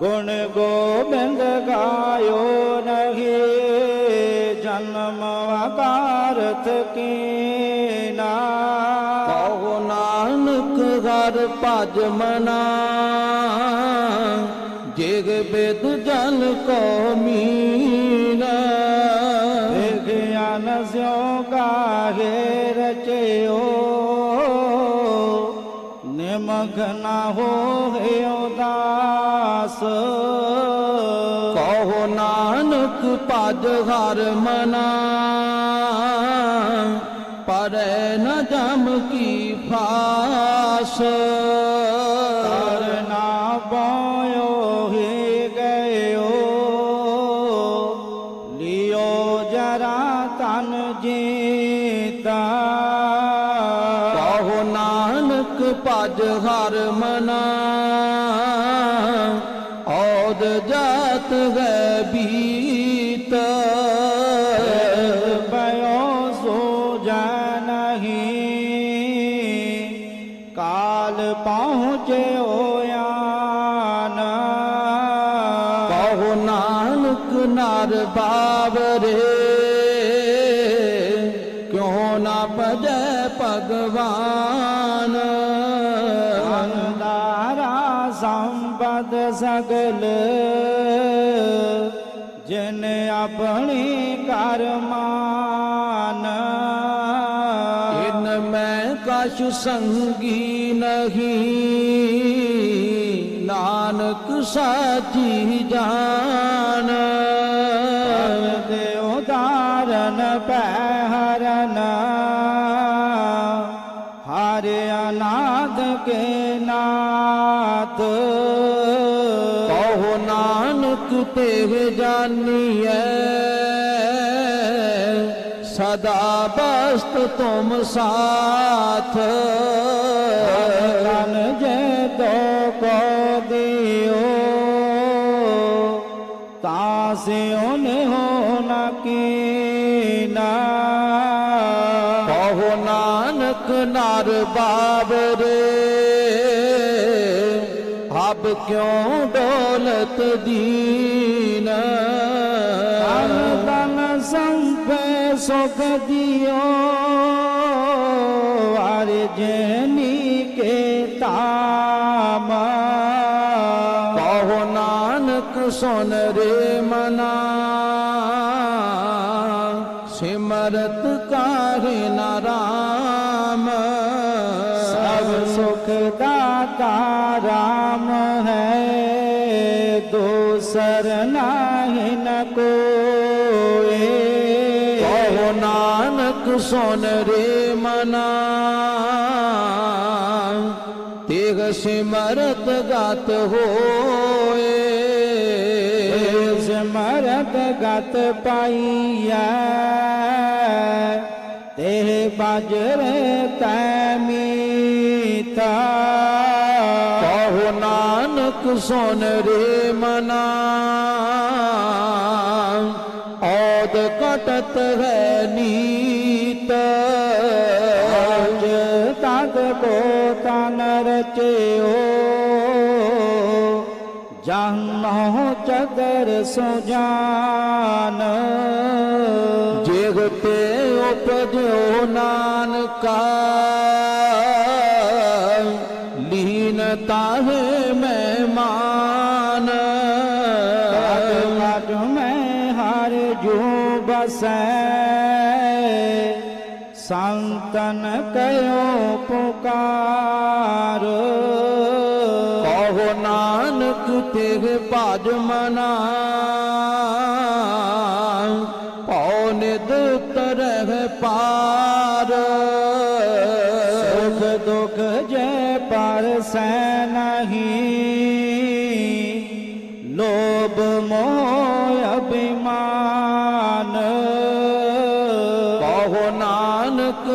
ਗੁਣ ਗੋਬਿੰਦ ਗਾਇਓ ਨਹੀਂ ਜਨਮ ਵਕਾਰਤ ਕੀਨਾ ਕਹੋ ਨਾਨਕ ਹਰ ਭਜ ਮਨਾ ਜਿਗ ਬਿਦ ਜਲ ਕੋ ਮੀਨਾ। ਵਿਗਿਆਨ ਸਿਓ ਗਾਹੇ ਰਚਿਓ ਨਿਮਗ ਨਾ ਹੋਏ ਭਜ ਹਰ ਮਨਾ। ਪਰੈ ਨ ਜਮ ਕੀ ਫਾਸ। ਕਹੋ ਨਾਨਕ ਨਰ ਬਾਵਰੇ। ਕਿਉ ਨਾ ਭਜੈ ਭਗਵਾਨ? ਅੰਦਾਰਾ ਸੰਪਦ ਸਗਲ। ਜਿਨ ਆਪਣੀ ਕਰਮਾਨ ਇਨ ਮੈਂ ਕਛ ਸੰਗੀ ਨਹੀਂ। ਨਾਨਕ ਸਾਚੀ ਜਾਨ। ਦੇ ਉਦਾਰਨ ਪੈ ਹਰਨ। ਹਰਿ ਅਨਾਦ ਕੇ ਨਾਤ ਕਹੋ ਨਾਨਕ ਤੇ ਜਾਨੀਐ। ਸਦਾ ਬਸਤ ਤੁਮ ਸਾਥ। ਨਰ ਬਾਬਰੇ ਹਬ ਕਿਉ ਡੋਲਤ ਦੀਨ? ਤਨ ਸੰਪੇ ਸੁਖ ਦਿਓ। ਵਾਰ ਜਨੀ ਕੇ ਤਾਮ ਕਹੋ ਨਾਨਕ ਸੁਨ ਰੇ ਮਨਾ। ਸਿਮਰਤ ਕਾਹੇ ਦੂਸਰ ਨਾਹੀ ਨ ਕੋਏ। ਕਹੋ ਨਾਨਕ ਸੁਨ ਰੇ ਮਨਾ। ਤੇਗ ਸਿਮਰਤ ਗਤ ਹੋਏ। ਸਿਮਰਤ ਗਤ ਪਾਈਐ। ਤੇ ਬਜਰੇ ਤੈ ਮੀਤਾ। ਕਹੋ ਨਾਨਕ ਸੁਨ ਰੇ ਮਨਾ। ਔਦ ਕਟਤ ਹੈ ਨੀਤ। ਅਜ ਤਦ ਕੋ ਤਨ ਰਚਿਓ। ਜਾਨੋ ਚਦਰ ਸੁਜਾਨ ਜਿਗ ਤੇ ਉਪਜਿਓ ਨਾਨਕਾ। ਲੀਨ ਤਾਹੇ ਬਸੈ ਸੰਤਨ ਕਯੋ ਪੁਕਾਰ। ਕਹੋ ਨਾਨਕ ਤੇਗ ਭਜ ਮਨਾ ਪਉ ਨਿਦ ਤਰਹਿ ਪਾਰ। ਸੁਖ ਦੁਖ ਜੈ ਪਰਸੈ ਨਹੀਂ।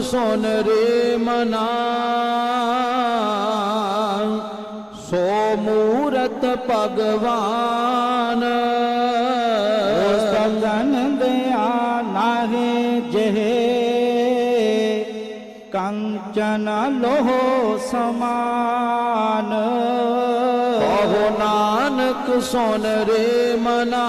ਸੁਨ ਰੇ ਮਨਾ। ਸੋ ਮੂਰਤ ਭਗਵਾਨ। ਸਤਨ ਦਿਆ ਨਾਹੀ ਜਿਹੇ। ਕੰਚਨ ਲੋਹ ਸਮਾਨ। ਕਹੋ ਨਾਨਕ ਸੁਨ ਰੇ ਮਨਾ।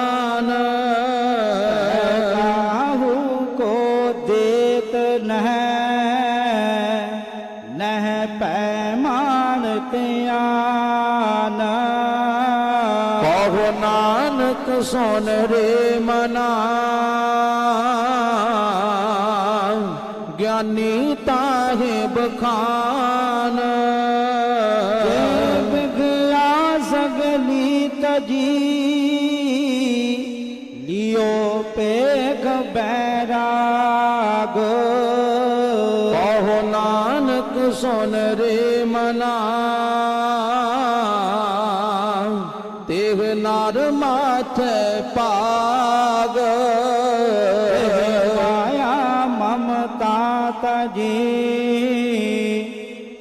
ਨਾਨਕ ਸੁਨ ਰੇ ਮਨਾ। ਗਿਆਨੀ ਤਾਹੇ ਬਖਾਨ। ਬਿਗਿਆ ਸਗਲੀ ਤਜੀ ਲਿਓ ਪੇਖ ਬੈਰਾਗ। ਕਹੋ ਨਾਨਕ ਸੁਨ ਮਾਥੇ ਪਾਗ। ਮਾਇਆ ਮਮਤਾ ਤਜੀ।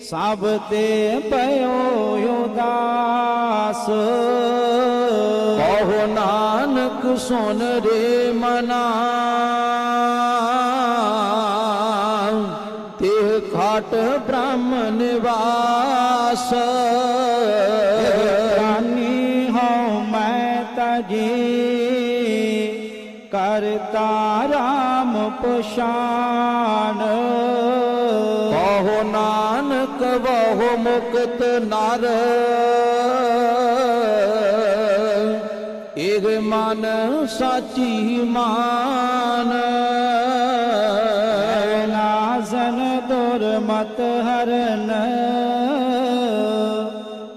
ਸਭ ਤੇ ਪਇਓ ਉਦਾਸ। ਕਹੋ ਨਾਨਕ ਸੁਨ ਰੇ ਮਨਾ। ਤੇਹ ਖਾਟ ਬ੍ਰਹਮ ਪਛਾਨ ਕਹੋ ਨਾਨਕ ਬਹੁ ਮੁਕਤ ਨਰ। ਇਹ ਮਨ ਸਾਚੀ ਮਾਨ। ਨਾਜ਼ਨ ਦੁਰਮਤ ਹਰਨ।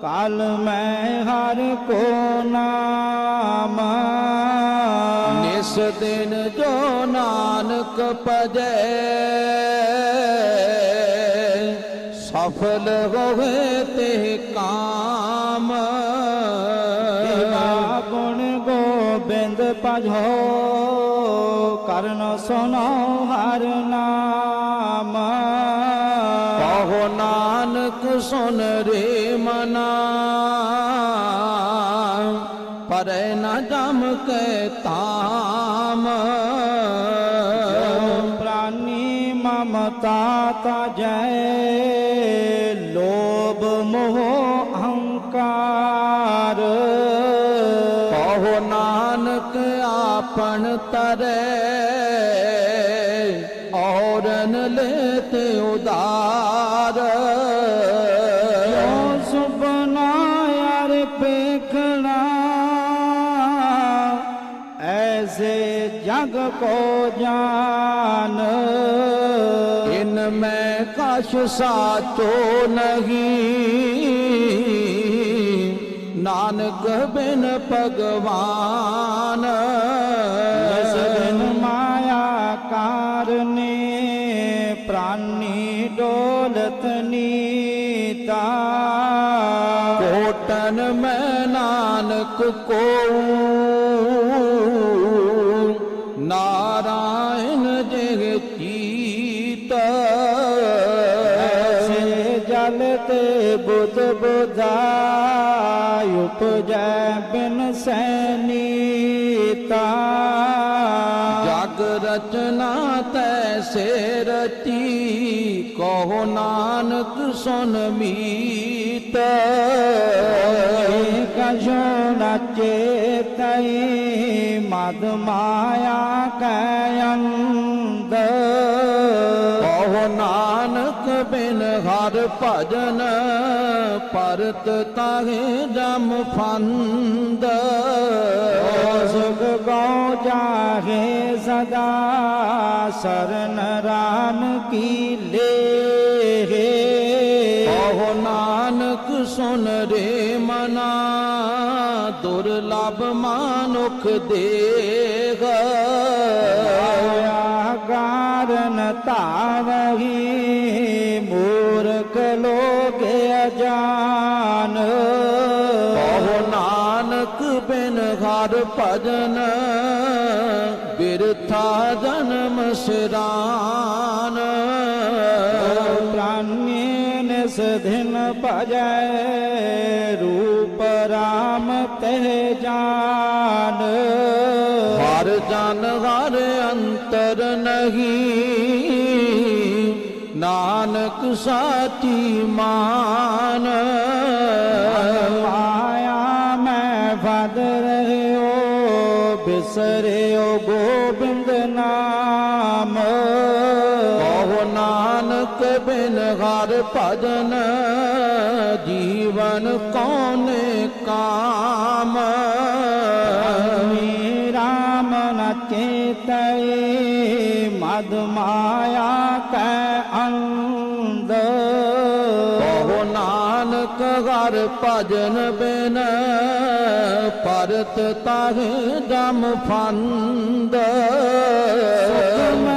ਕਾਲ ਮੈਂ ਹਰ ਕੋ ਨਾਮ ਦਿਨ ਜੋ ਨਾਨਕ ਭਜੈ ਸਫਲ ਹੋਵੇ ਤੇ ਕਾਮ। ਦੇਵਾ ਗੁਣ ਗੋਬਿੰਦ ਭਜੋ ਕਰਨ ਸੁਨੋ ਹਰ ਨਾਮ। ਕਹੋ ਨਾਨਕ ਸੁਨ ਰੇ ਮਨਾ ਪਰੈ ਨ ਜਮ ਕੇ ਤਾਮ ਮਮਤਾ ਤਜੈ ਲੋਭ ਮੋਹ ਅਹੰਕਾਰ ਕਹੋ ਨਾਨਕ ਆਪਨ ਤਰੈ, ਔਰਨ ਲੈਤੇ ਉਦਾਰ। ਜੋ ਸੁਪਨਾ ਯਾਰ ਪੇਖਣਾ, ਐਸੇ ਜਗ ਕੋ ਮੈਂ ਕਛ ਸਾਚੋ ਨਹੀਂ। ਨਾਨਕ ਬਿਨ ਭਗਵਾਨ ਮਾਇਆ ਕਾਰਨੇ ਪ੍ਰਾਨੀ ਡੋਲਤ ਨੀਤਾ। ਤੇ ਬੁੱਧ ਬੁਧਾਇ ਉਪਜੈ ਬਿਨ ਸੈਨੀਤਾ ਜਗ ਰਚਨਾ ਤੈਸੇ ਰਤੀ ਕਹੋ ਨਾਨਕ ਸੁਨ ਮੀਤ। ਕਜੋ ਨਚੇ ਤਈ ਬਿਨ ਹਰ ਭਜਨ ਪਰਤ ਤਾਹੇ ਜਮ ਫੰਦ। ਸੁਖ ਗੋ ਜਾਹੇ ਸਦਾ ਸਰਨ ਰਾਮ ਕੀ ਲੇ ਕਹੋ ਨਾਨਕ ਸੁਨ ਰੇ ਮਨਾ ਦੁਰਲਭ ਮਾਨੁਖ ਦੇਗ ਆਇਆ ਕਾਰਨ ਹਰ ਭਜਨ ਬਿਰਥਾ ਜਨਮ ਸਿਰਾਨ। ਪ੍ਰਾਨੇ ਨਿਸ ਦਿਨ ਭਜੈ ਰੂਪ ਰਾਮ ਤੇ ਜਾਨ। ਹਰ ਜਨ ਹਰ ਅੰਤਰ ਨਹੀਂ ਨਾਨਕ ਸਾਚੀ ਮਾਨ। ਹਰ ਭਜਨ ਜੀਵਨ ਕੌਨੇ ਕਾਮ? ਮੀ ਰਾਮ ਨ ਚੇਤਏ ਮਦ ਮਾਇਆ ਕੈ ਅੰਧ। ਕਹੋ ਨਾਨਕ ਹਰ ਭਜਨ ਬਿਨ ਪਰਤ ਤਾਹੇ ਜਮ ਫੰਦ। ਮੈਂ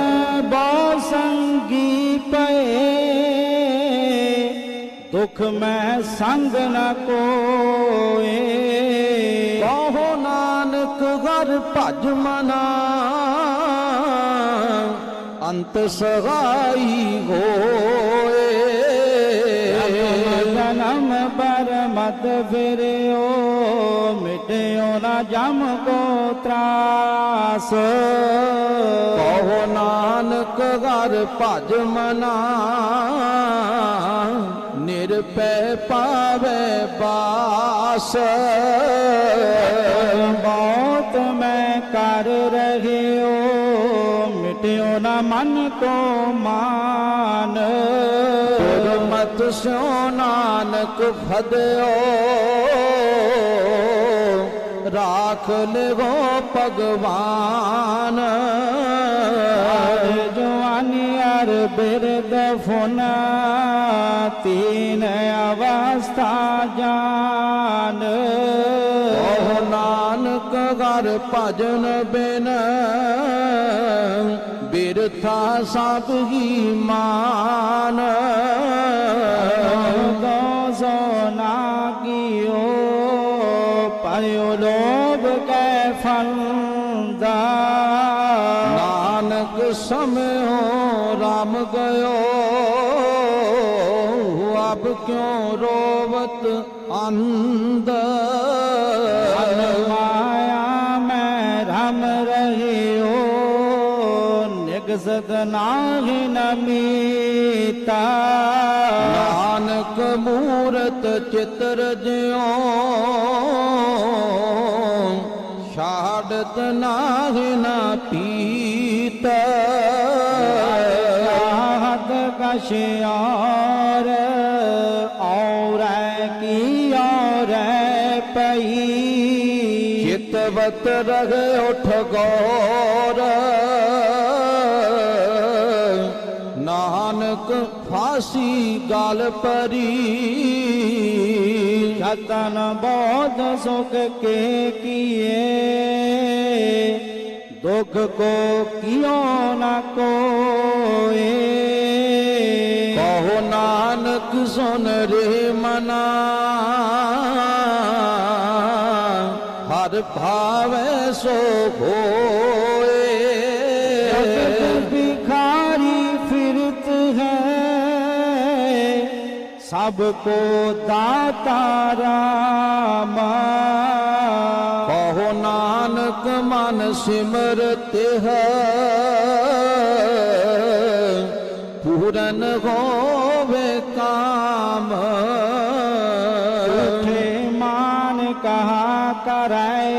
ਦੁਖ ਮੈਂ ਸੰਗ ਨ ਕੋਏ। ਕਹੋ ਨਾਨਕ ਹਰ ਭਜ ਮਨਾ। ਅੰਤ ਸਹਾਈ ਹੋਏ। ਜਨਮ ਪਰ ਮਤ ਫਿਰਿਓ ਮਿਟਿਓ ਨਾ ਜਮ ਕੋ ਤਰਾਸ। ਕਹੋ ਨਾਨਕ ਹਰ ਭਜ ਮਨਾ। ਪੈ ਪਾਵੇ ਬਾਸ। ਬਹੁਤ ਮੈਂ ਕਰ ਰਹਿਓ, ਮਿਟਿਓ ਨਾ ਮਨ ਕੋ ਮਾਨ। ਗੁਰਮਤਿ ਸਿਓ ਨਾਨਕ ਫਦਿਓ ਰਾਖ ਲਿਵੋ ਭਗਵਾਨ। ਜਵਾਨੀ ਅਰ ਬਿਰਦ ਫੁਨਾ ਤੀਨ ਅਵਸਥਾ ਜਾਨ। ਕਹੋ ਨਾਨਕ ਹਰ ਭਜਨ ਬਿਨ ਬਿਰਥਾ ਸਭ ਹੀ ਮਾਨ। ਕੈ ਫੰਦਾ ਨਾਨਕ ਸਮਿਓ, ਰਾਮ ਗਇਓ ਅਬ ਕਿਉ ਰੋਵਤ ਅੰਧ? ਮਾਇਆ ਮੈਂ ਰਮ ਰਹਿਓ ਨਿਗਸਤ ਨਾਹਿ ਨਮੀਤਾ ਨਾਨਕ ਮੂਰਤ ਚਿਤਰ ਜਿਉ ਛਾੜਤ ਨਾਹਿ ਨਾ ਪੀਤ ਆਹਤ ਕਛ ਔਰ ਔਰ ਕੀ ਔਰ ਪਈ ਚਿਤਵਤ ਰਹੇ ਉਠ ਗੌਰ ਨਾਨਕ ਫਾਸੀ ਗਲ ਪਰੀ ਜਤਨ ਬੋਧ ਸੁਖ ਕੇ ਕੀਏ ਦੁਖ ਕੋ ਕਿਉ ਨ ਕੋਏ। ਕਹੋ ਨਾਨਕ ਸੁਨ ਰੇ ਮਨਾ। ਹਰ ਭਾਵੇ ਸੋ ਹੋਏ ਜਗਤ ਬਿਖਾਰੀ ਫਿਰਤ ਹੈ। ਸਭ ਕੋ ਦਾਤਾ ਰਾਮ। ਨਾਨਕ ਮਨ ਸਿਮਰਤ ਹੈ ਪੂਰਨ ਹੋਵੇ ਕਾਮ ਉਠੇ ਮਾਨ ਕਹਾ ਕਰੈ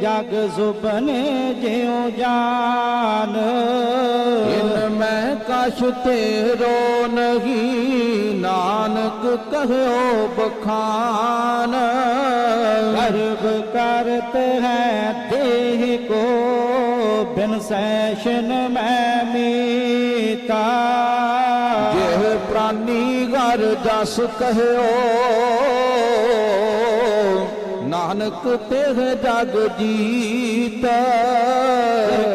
ਜਗ ਸੁਪਨੇ ਜਿਉ ਜਾਨ ਇਨ ਮੈਂ ਕਛ ਤੇਰੋ ਨਹੀਂ ਨਾਨਕ ਕਹਿਓ ਬਖਾਨ ਗਰਭ ਕਰਤ ਹੈ ਦੇਹ ਕੋ ਬਿਨ ਸੈਸ਼ਨ ਮੈਂ ਮੀਤਾ। ਜਿਹ ਪ੍ਰਾਨੀ ਘਰ ਜਸ ਕਹਿਓ ਨਾਨਕ ਤੇ ਜਗ ਜੀਤ।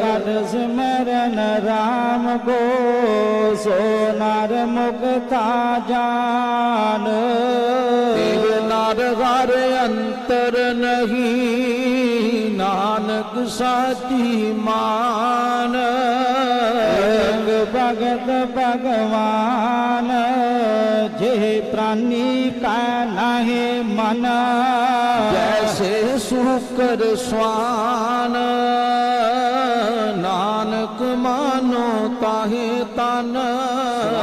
ਕਰਜ਼ ਮੈਂ রাম গো সোনার মুক্তা জান নার ঘর অন্তর নহি নানক সাথী मान भगत भगवान जे प्राणी का नहे मन जैसे सुकर स्वान ਤਾਹੇ ਤਨ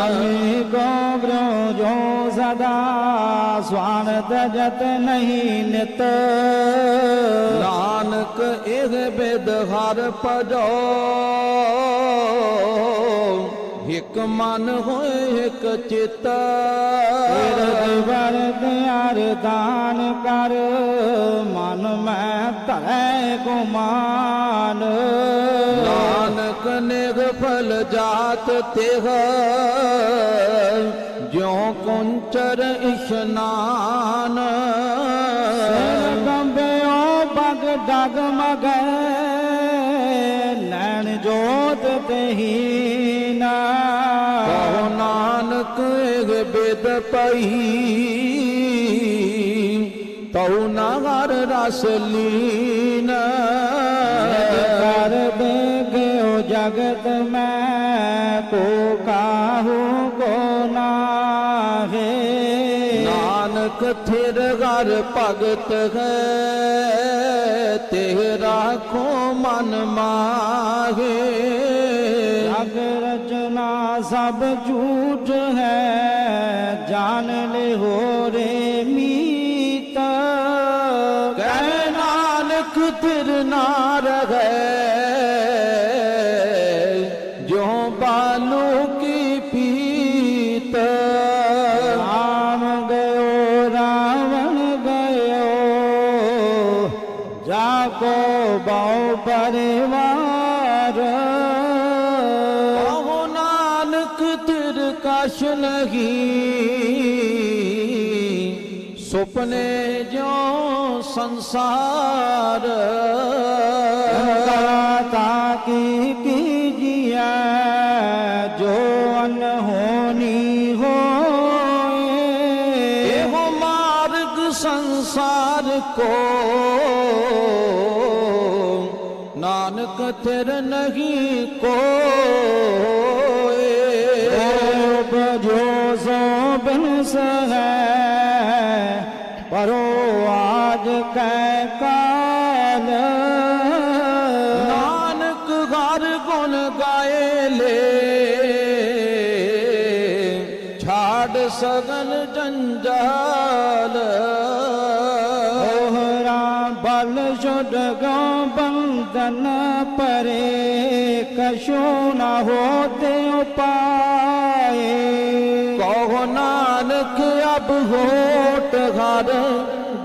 ਅਮੀ ਗੋਬਰੋ ਜੋ ਸਦਾ, ਸਵਾਨ ਤਜਤ ਨਹੀਂ ਨਿਤ। ਨਾਨਕ ਇਹ ਬਿਦ ਹਰ ਭਜੋ, ਇਕ ਮਨ ਹੋਏ ਇਕ ਚਿਤ। ਤੇਰੇ ਵਰਦ ਅਰਦਾਨ ਕਰ, ਮਨ ਮੈਂ ਧਰੈ ਗੁਮਾਨ। ਨਾਨਕ ਨਿਰਫਲ ਜਾਤ ਤਿਹ। ਜਿਉ ਕੁੰਚਰ ਇਸ਼ਨਾਨ। ਸਿਰ ਕੰਬਿਓ ਬਗ ਡਗ ਮਗੈ ਨੈਣ ਜੋਤ ਤਹੀਨਾ ਕਹੋ ਨਾਨਕ ਇਹ ਬਿਦ ਪਈ। ਤਉ ਨਾ ਹਰ ਰਸ ਲੀਨ। ਜਗਤ ਮੈਂ ਕੋ ਨਾਨਕ ਥਿਰ ਘਰ ਭਗਤ ਹੈ ਤੇਰਾ ਖੋ ਮਨ ਮਾਹੇ। ਜਗ ਰਚਨਾ ਸਭ ਝੂਠ ਹੈ ਜਾਣ ਲੈ ਬਹੁ ਪਰਿਵਾਰ। ਕਹੋ ਨਾਨਕ ਤਿਰ ਕਛ ਨਹੀਂ। ਸੁਪਨੇ ਜੋ ਸੰਸਾਰ। ਤਾ ਕੀ ਕੀਜੀਐ ਜੋ ਅਨਹੋਨੀ ਹੋਏ। ਇਹੋ ਮਾਰਗ ਸੰਸਾਰ ਕੋ। ਨਾਨਕ ਤਿਰ ਨਹੀਂ ਕੋਏ। ਰੂਪ ਜੋ ਸੋ ਬਿਨਸ ਹੈ ਪਰੋ ਆਜ ਕੈ ਕਾਲ। ਨਾਨਕ ਹਰ ਗੁਣ ਗਾਏ ਲੈ ਛਾੜ ਸਗਲ यशो न होते उपाए कहो नानक अब होट घर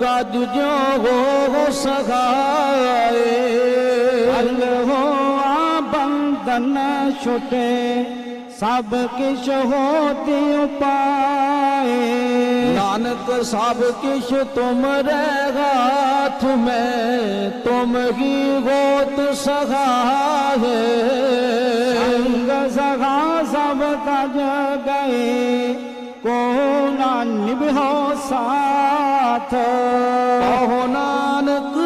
गद जो हो, हो सगाए हल हो बंधन छुटे सब किश होते उपाए नानक सब किश तुम रह ہاتھ میں تم ہی گوت سگا ہے۔ سنگ سگا سب تج گئے۔ کون نبھو ساتھ؟ ہو نانک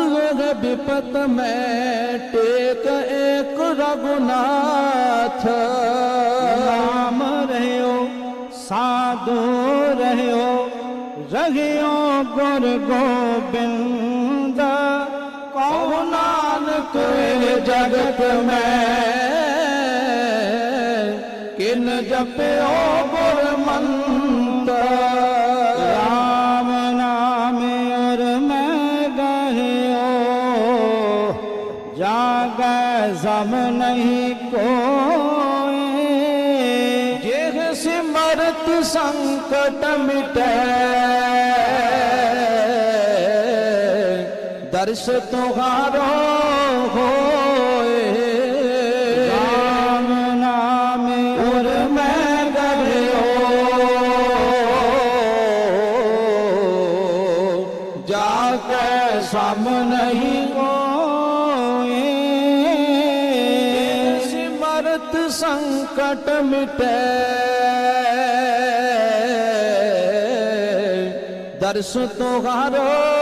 بپت میں ٹیک ایک رگناتھ رام رہو سادو رہو رہو گر گوبند۔ ਤੁਏ ਜਗਤ ਮੈਂ ਕਿਨ ਜਪਿਓ ਗੁਰ ਮੰਤ ਰਾਮ ਨਾਮ ਅਰ ਮੈਂ ਗਹਿਓ, ਜਾਗੈ ਜ਼ਮ ਨਹੀਂ ਕੋਏ। ਜਿਹ ਸਿਮਰਤ ਸੰਕਟ ਮਿਟੈ ਦਰਸ ਤੁਹਾਰੋ ਹੋਏ। ਰਾਮ ਨਾਮੇ ਉਰ ਮੈਂ ਗਭਿਓ ਜਾ ਕੇ ਸਮ ਨਹੀਂ ਹੋਏ। ਸਿਮਰਤ ਸੰਕਟ ਮਿਟੇ। ਦਰਸ ਤੁਹਾਰੋ